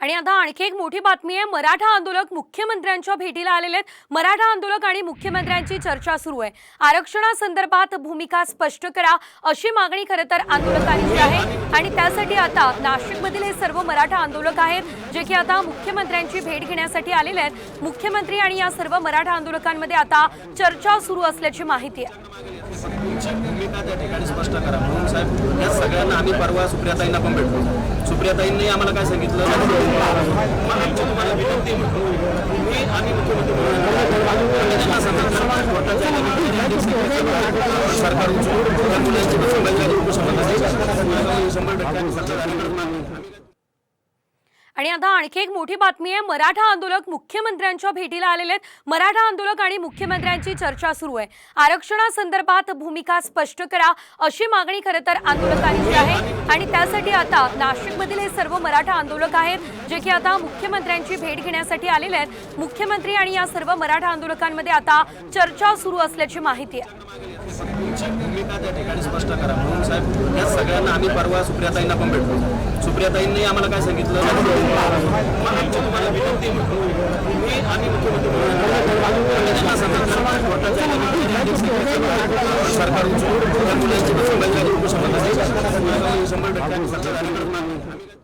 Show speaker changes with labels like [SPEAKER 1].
[SPEAKER 1] आणि आता आणखी एक मोठी बातमी आहे मराठा आंदोलक मुख्यमंत्र्यांच्या भेटीला आलेले आहेत. मराठा आंदोलक आणि मुख्यमंत्र्यांची चर्चा सुरू आहे. आरक्षणासंदर्भात भूमिका स्पष्ट करा अशी मागणी खरं तर आंदोलकांची आहे. आणि त्यासाठी आता नाशिकमधील हे सर्व मराठा आंदोलक आहेत जे की आता मुख्यमंत्र्यांची भेट घेण्यासाठी आलेले आहेत. मुख्यमंत्री आणि या सर्व मराठा आंदोलकांमध्ये आता चर्चा सुरू असल्याची माहिती आहे.
[SPEAKER 2] सगळ्यांना आम्ही परवा सुप्रियाताईंना पण सुप्रियाताईंनी आम्हाला काय सांगितलं मग आमची तुम्हाला विनंती आहे म्हणून तुम्ही आणि मुख्यमंत्री म्हणून आम्ही त्यांना सांगितलं, कोर्टाच्या निमित्ताने सरकार उचलून त्या मुलांची संभाजी उपोषणाला शंभर टक्के आम्ही सरकार आणि
[SPEAKER 1] आता आणखी एक मोठी बातमी आहे मराठा आंदोलक मुख्यमंत्र्यांच्या भेटीला आलेले आहेत. मराठा आंदोलक आणि मुख्यमंत्र्यांची चर्चा सुरू आहे. आरक्षणासंदर्भात भूमिका स्पष्ट करा अशी मागणी खरं तर आंदोलकांची आहे. आणि त्यासाठी आता नाशिकमधील हे सर्व मराठा आंदोलक आहेत जे की आता मुख्यमंत्र्यांची भेट घेण्यासाठी आलेले आहेत. मुख्यमंत्री आणि या सर्व मराठा आंदोलकांमध्ये आता चर्चा सुरू असल्याची माहिती आहे.
[SPEAKER 2] साहेब या सगळ्यांना आम्ही परवा सुप्रियाताईंना पण भेटलो. सुप्रियाताईंनी आम्हाला काय सांगितलं? मग आमची तुम्हाला विनंती मुख्यमंत्री सरकार उचलून शंभर टक्के सरकार